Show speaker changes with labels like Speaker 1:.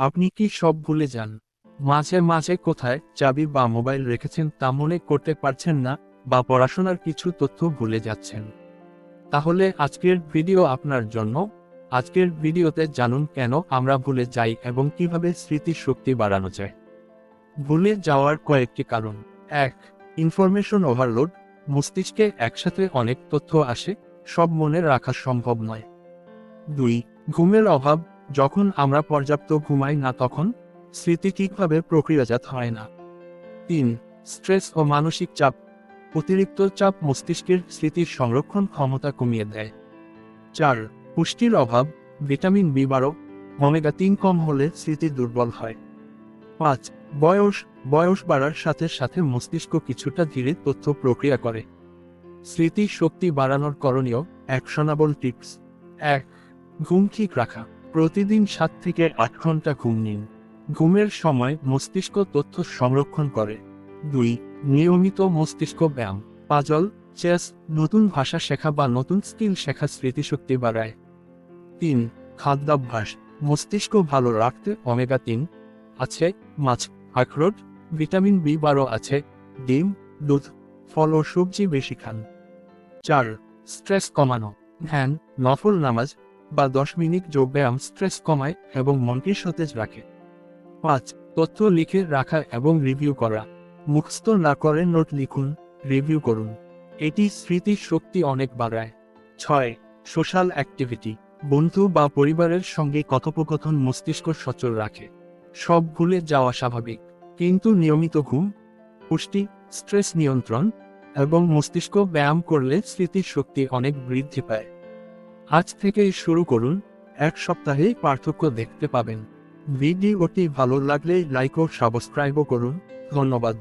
Speaker 1: আপনি কি সব ভুলে যান? মাঝে মাঝে কোথায় চাবি বা মোবাইল রেখেছেন তা মনে করতে পারছেন না বা পড়াশোনার কিছু তথ্য ভুলে যাচ্ছেন। তাহলে আজকের ভিডিও আপনার জন্য। আজকের ভিডিওতে জানুন কেন আমরা ভুলে যাই এবং কীভাবে স্মৃতি শক্তি বাড়ানো যায়। ভুলে যাওয়ার কয়েকটি কারণ। এক ইনফরমেশন ওভারলোড মস্তিষ্কে একসাথে অনেক তথ্য আসে, সব মনে রাখা সম্ভব নয়। দুই, ঘুমের অভাব। যখন আমরা পর্যাপ্ত ঘুমাই না তখন স্মৃতি ঠিকভাবে প্রক্রিয়াজাত হয় না। তিন, স্ট্রেস ও মানসিক চাপ অতিরিক্ত চাপ মস্তিষ্কের স্মৃতির সংরক্ষণ ক্ষমতা কমিয়ে দেয়। চার, পুষ্টির অভাব ভিটামিন বি বারো ওমেগা তিন কম হলে স্মৃতি দুর্বল হয়। পাঁচ, বয়স বয়স বাড়ার সাথে সাথে মস্তিষ্ক কিছুটা ধীরে তথ্য প্রক্রিয়া করে। স্মৃতি শক্তি বাড়ানোর করণীয় অ্যাকশনাবল টিপস। এক, ঘুম ঠিক রাখা। প্রতিদিন সাত থেকে আট ঘণ্টা ঘুম নিন। ঘুমের সময় মস্তিষ্ক তথ্য সংরক্ষণ করে। দুই, নিয়মিত মস্তিষ্ক ব্যায়াম। পাজল, চেস, নতুন ভাষা শেখা বা নতুন স্কিল শেখা স্মৃতিশক্তি বাড়ায়। তিন, খাদ্যাভ্যাস। মস্তিষ্ক ভালো রাখতে ওমেগা তিন আছে, মাছ আখরোট ভিটামিন বি বারো আছে, ডিম, দুধ, ফল ও সবজি বেশি খান। চার, স্ট্রেস কমানো। ধ্যান, নফল নামাজ বা দশ মিনিট যোগ ব্যায়াম স্ট্রেস কমায় এবং মনকে সতেজ রাখে। পাঁচ, তথ্য লিখে রাখা এবং রিভিউ করা। মুখস্থ না করে নোট লিখুন রিভিউ করুন। এটি স্মৃতির শক্তি অনেক বাড়ায়। ছয় সোশ্যাল অ্যাক্টিভিটি বন্ধু বা পরিবারের সঙ্গে কথোপকথন মস্তিষ্ক সচল রাখে। সব ভুলে যাওয়া স্বাভাবিক। কিন্তু নিয়মিত ঘুম, পুষ্টি স্ট্রেস নিয়ন্ত্রণ এবং মস্তিষ্ক ব্যায়াম করলে স্মৃতির শক্তি অনেক বৃদ্ধি পায়। আজ থেকেই শুরু করুন। এক সপ্তাহেই পার্থক্য দেখতে পাবেন। ভিডিওটি ভালো লাগলে লাইক ও সাবস্ক্রাইবও করুন। ধন্যবাদ।